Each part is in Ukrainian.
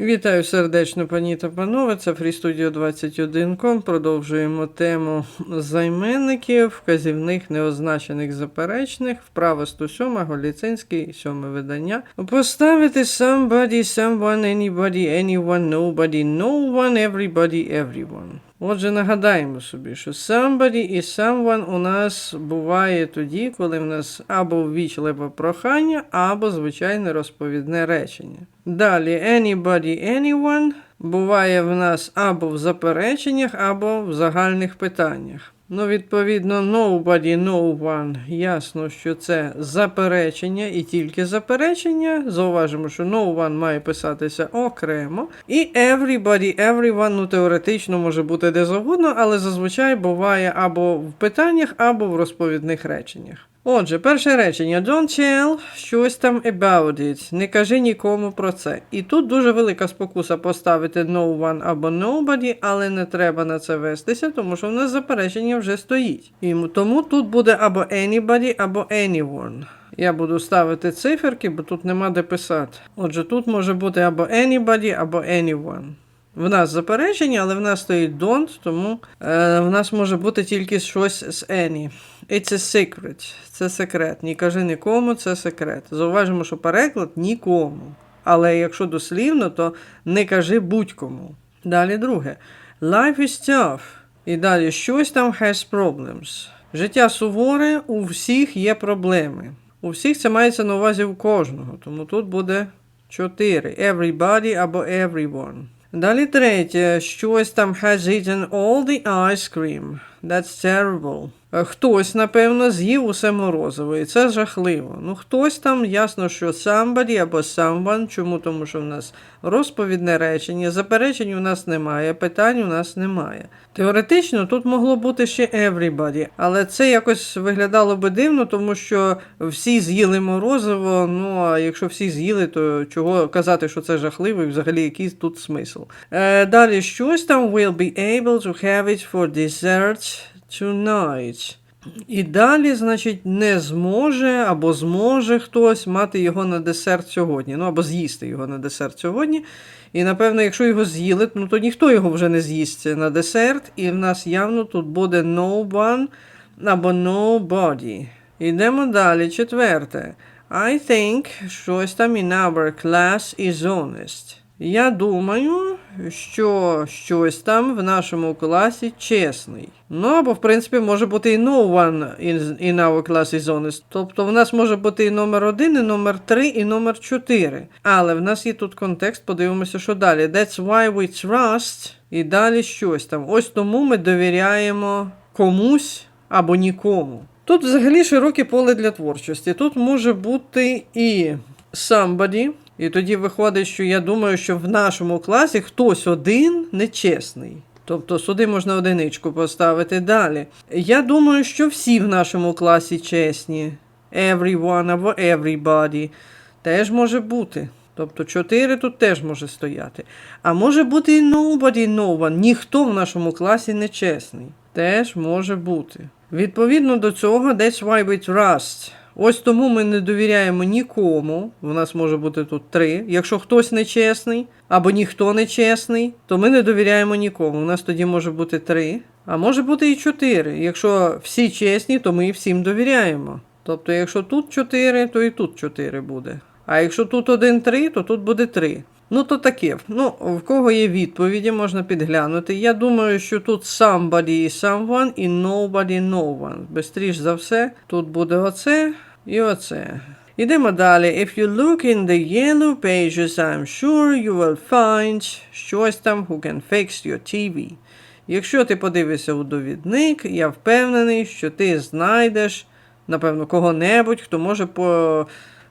Вітаю сердечно, пані та панове. Це FreeStudio 21.com. Продовжуємо тему займенників, вказівних неозначених заперечних, вправа 107, Голіцинський, сьоме видання. Поставити somebody, someone, anybody, anyone, nobody, no one, everybody, everyone. Отже, нагадаємо собі, що somebody і someone у нас буває тоді, коли в нас або ввічливе прохання, або звичайне розповідне речення. Далі anybody, anyone буває в нас або в запереченнях, або в загальних питаннях. Ну, відповідно, nobody, no one, ясно, що це заперечення і тільки заперечення. Зауважимо, що no one має писатися окремо. І everybody, everyone, ну теоретично може бути де завгодно, але зазвичай буває або в питаннях, або в розповідних реченнях. Отже, перше речення Don't tell щось там about it. Не кажи нікому про це. І тут дуже велика спокуса поставити no one або nobody, але не треба на це вестися, тому що в нас заперечення вже стоїть. І тому тут буде або anybody, або anyone. Я буду ставити циферки, бо тут нема де писати. Отже, тут може бути або anybody, або anyone. В нас заперечення, але в нас стоїть don't, тому е, в нас може бути тільки щось з any. It's a secret. Це секрет. Ні кажи нікому, це секрет. Зауважимо, що переклад нікому. Але якщо дослівно, то не кажи будь-кому. Далі друге. Life is tough. І далі щось там has problems. Життя суворе, у всіх є проблеми. У всіх це мається на увазі у кожного, тому тут буде 4. Everybody або everyone. Далі третє. Щось там has eaten all the ice cream. That's terrible. Е, Хтось, напевно, з'їв усе морозиво, і це жахливо. Ну, хтось там, ясно, що somebody або someone. Чому? Тому що в нас розповідне речення, заперечень у нас немає, питань у нас немає. Теоретично тут могло бути ще everybody, але це якось виглядало би дивно, тому що всі з'їли морозиво. Ну а якщо всі з'їли, то чого казати, що це жахливо, і взагалі який тут смисл? Е, далі щось там will be able to have it for dessert tonight. І далі, значить, не зможе або зможе хтось мати його на десерт сьогодні. Ну або з'їсти його на десерт сьогодні. І напевно, якщо його з'їли, ну то ніхто його вже не з'їсть на десерт. І в нас явно тут буде no one або nobody. Йдемо далі. Четверте. I think щось там in our class is honest. Я думаю, що щось там в нашому класі чесний. Ну або, в принципі, може бути і no one in, our class is honest. Тобто в нас може бути і номер один, і номер три, і номер чотири. Але в нас є тут контекст, подивимося, що далі. That's why we trust. І далі щось там. Ось тому ми довіряємо комусь або нікому. Тут взагалі широке поле для творчості. Тут може бути і somebody, і тоді виходить, що я думаю, що в нашому класі хтось один нечесний. Тобто сюди можна одиничку поставити далі. Я думаю, що всі в нашому класі чесні. Everyone або everybody. Теж може бути. Тобто 4 тут теж може стояти. А може бути і nobody, no one. Ніхто в нашому класі не чесний. Теж може бути. Відповідно до цього, that's why we trust. Ось тому ми не довіряємо нікому. У нас може бути тут три. Якщо хтось нечесний або ніхто нечесний, то ми не довіряємо нікому. У нас тоді може бути три, а може бути і чотири. Якщо всі чесні, то ми всім довіряємо. Тобто, якщо тут чотири, то і тут чотири буде. А якщо тут один три, то тут буде три. Ну, то таке. Ну, в кого є відповіді, можна підглянути. Я думаю, що тут somebody і someone і nobody, no one. Бистріш за все, тут буде оце і оце. Ідемо далі. If you look in the yellow pages, I'm sure you will find щось там who can fix your TV. Якщо ти подивишся у довідник, я впевнений, що ти знайдеш, напевно, кого-небудь, хто може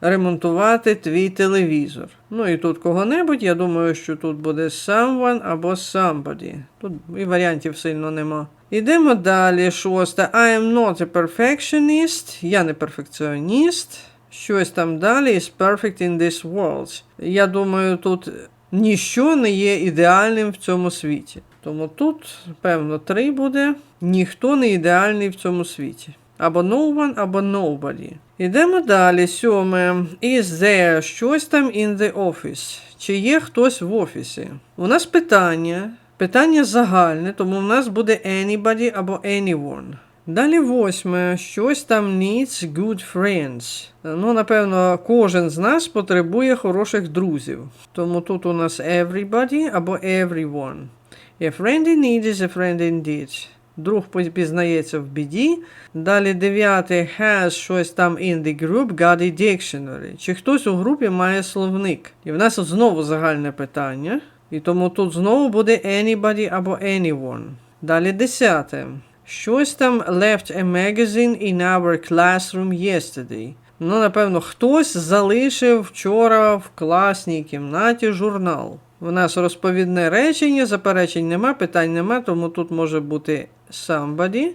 поремонтувати твій телевізор. Ну і тут кого-небудь, я думаю, що тут буде someone або somebody. Тут і варіантів сильно нема. Ідемо далі. Шосте. I am not a perfectionist. Я не перфекціоніст. Щось там далі is perfect in this world. Я думаю, тут ніщо не є ідеальним в цьому світі. Тому тут, певно, три буде. Ніхто не ідеальний в цьому світі. Або no one, або nobody. Ідемо далі. Сьоме. Is there щось там in the office? Чи є хтось в офісі? У нас питання. Питання загальне, тому в нас буде anybody або anyone. Далі восьме. Щось там needs good friends. Ну, напевно, кожен з нас потребує хороших друзів. Тому тут у нас everybody або everyone. A friend in need is a friend indeed. Друг пізнається в біді. Далі дев'яте has щось там in the group got a dictionary. Чи хтось у групі має словник? І в нас знову загальне питання. І тому тут знову буде anybody або anyone. Далі десяте. Щось там left a magazine in our classroom yesterday. Ну, напевно, хтось залишив вчора в класній кімнаті журнал. У нас розповідне речення, заперечень нема, питань нема, тому тут може бути somebody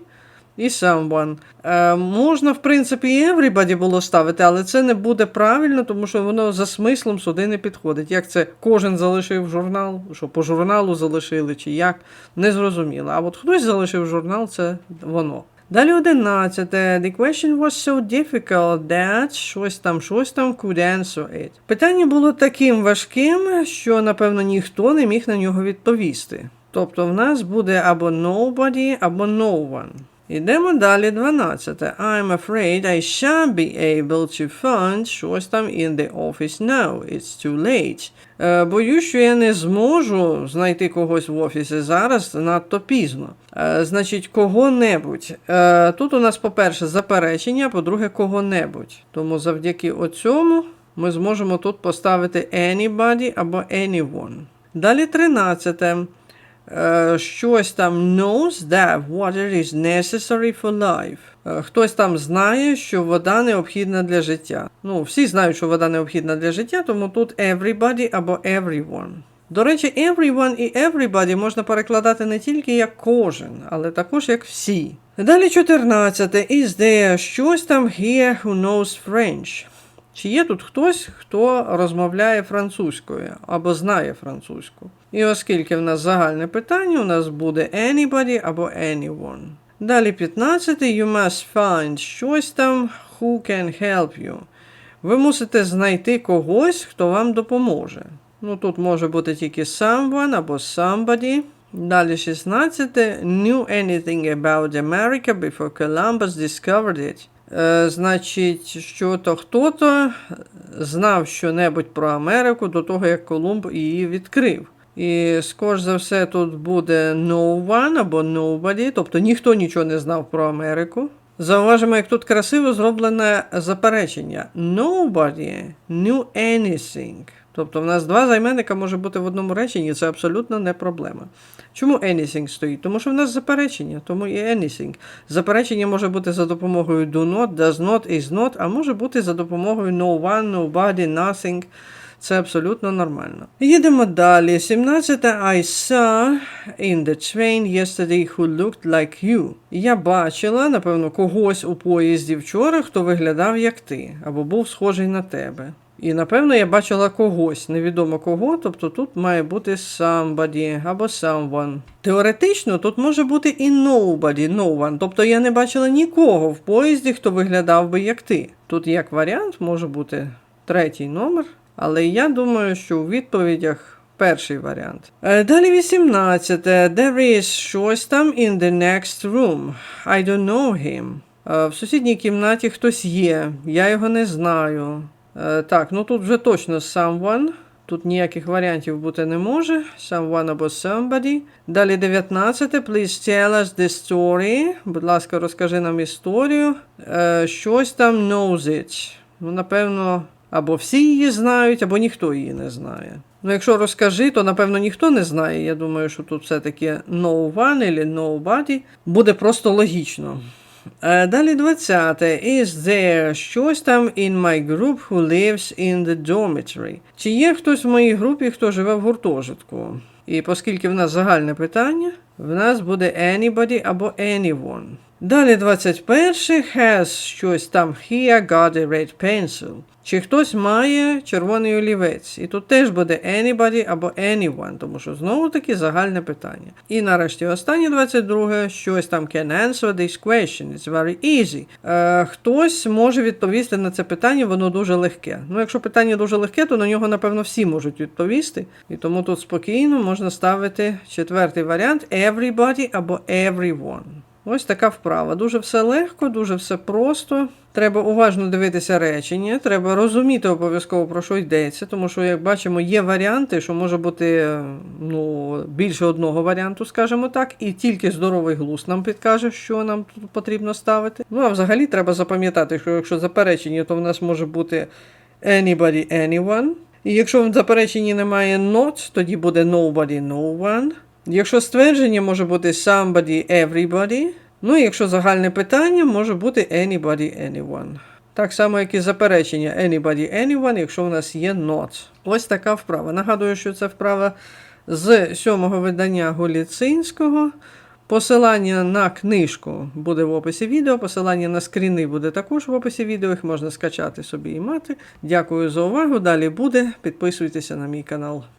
і someone. Е, можна, в принципі, і everybody було ставити, але це не буде правильно, тому що воно за смислом сюди не підходить. Як це кожен залишив журнал, що по журналу залишили, чи як, не зрозуміло. А от хтось залишив журнал, це воно. Далі 11. The question was so difficult that щось там, щось там could answer it. Питання було таким важким, що, напевно, ніхто не міг на нього відповісти. Тобто в нас буде або nobody, або no one. Ідемо далі 12. I'm afraid I shan't be able to find щось там in the office now. It's too late. Е, боюсь, що я не зможу знайти когось в офісі зараз надто пізно. Е, значить, кого-небудь. Е, тут у нас, по-перше, заперечення, по-друге, кого-небудь. Тому завдяки оцьому ми зможемо тут поставити anybody або anyone. Далі 13. Е, щось там knows that water is necessary for life. Е, Хтось там знає, що вода необхідна для життя. Ну, всі знають, що вода необхідна для життя, тому тут everybody або everyone. До речі, everyone і everybody можна перекладати не тільки як кожен, але також як всі. Далі 14. Is there щось там here who knows French? Чи є тут хтось, хто розмовляє французькою або знає французьку? І оскільки в нас загальне питання, у нас буде anybody або anyone. Далі 15. You must find щось там who can help you. Ви мусите знайти когось, хто вам допоможе. Ну тут може бути тільки someone або somebody. Далі 16. Knew anything about America before Columbus discovered it. Е, значить, що то хто-то знав щонебудь про Америку до того, як Колумб її відкрив. І скоріш за все тут буде no one або nobody, тобто ніхто нічого не знав про Америку. Зауважимо, як тут красиво зроблене заперечення. Nobody knew anything. Тобто в нас два займенника може бути в одному реченні, це абсолютно не проблема. Чому anything стоїть? Тому що в нас заперечення, тому і anything. Заперечення може бути за допомогою do not, does not, is not, а може бути за допомогою no one, nobody, nothing. Це абсолютно нормально. Їдемо далі. 17. I saw in the train yesterday who looked like you. Я бачила, напевно, когось у поїзді вчора, хто виглядав як ти, або був схожий на тебе. І напевно я бачила когось, невідомо кого, тобто тут має бути somebody або someone. Теоретично тут може бути і nobody, no one, тобто я не бачила нікого в поїзді, хто виглядав би як ти. Тут як варіант може бути третій номер, але я думаю, що у відповідях. Перший варіант. Е, Далі 18. There is щось там in the next room. I don't know him. Е, В сусідній кімнаті хтось є. Я його не знаю. Е, Так, ну тут вже точно someone. Тут ніяких варіантів бути не може. Someone або somebody. Далі 19. Please tell us the story. Будь ласка, розкажи нам історію. Е, Щось там knows it. Ну, напевно, або всі її знають, або ніхто її не знає. Ну, якщо розкажи, то напевно ніхто не знає. Я думаю, що тут все-таки no one або nobody буде просто логічно. Е, Далі 20. Is there щось там in my group who lives in the dormitory? Чи є хтось в моїй групі, хто живе в гуртожитку? І оскільки в нас загальне питання, в нас буде anybody або anyone. Далі 21 has щось там here got a red pencil. Чи хтось має червоний олівець? І тут теж буде anybody або anyone, тому що знову таки загальне питання. І нарешті останнє 22 щось там can answer this question. It's very easy. Е, хтось може відповісти на це питання, воно дуже легке. Ну, якщо питання дуже легке, то на нього, напевно, всі можуть відповісти. І тому тут спокійно можна ставити четвертий варіант everybody або everyone. Ось така вправа. Дуже все легко, дуже все просто. Треба уважно дивитися речення, треба розуміти обов'язково про що йдеться, тому що, як бачимо, є варіанти, що може бути ну, більше одного варіанту, скажімо так, і тільки здоровий глузд нам підкаже, що нам тут потрібно ставити. Ну а взагалі треба запам'ятати, що якщо заперечення, то в нас може бути anybody, anyone. І якщо в запереченні немає not, тоді буде nobody, no one. Якщо ствердження може бути somebody, everybody. Ну і якщо загальне питання, може бути anybody, anyone. Так само, як і заперечення anybody, anyone, якщо в нас є not. Ось така вправа. Нагадую, що це вправа з сьомого видання Голіцинського. Посилання на книжку буде в описі відео, посилання на скріни буде також в описі відео, їх можна скачати собі і мати. Дякую за увагу. Далі буде. Підписуйтеся на мій канал.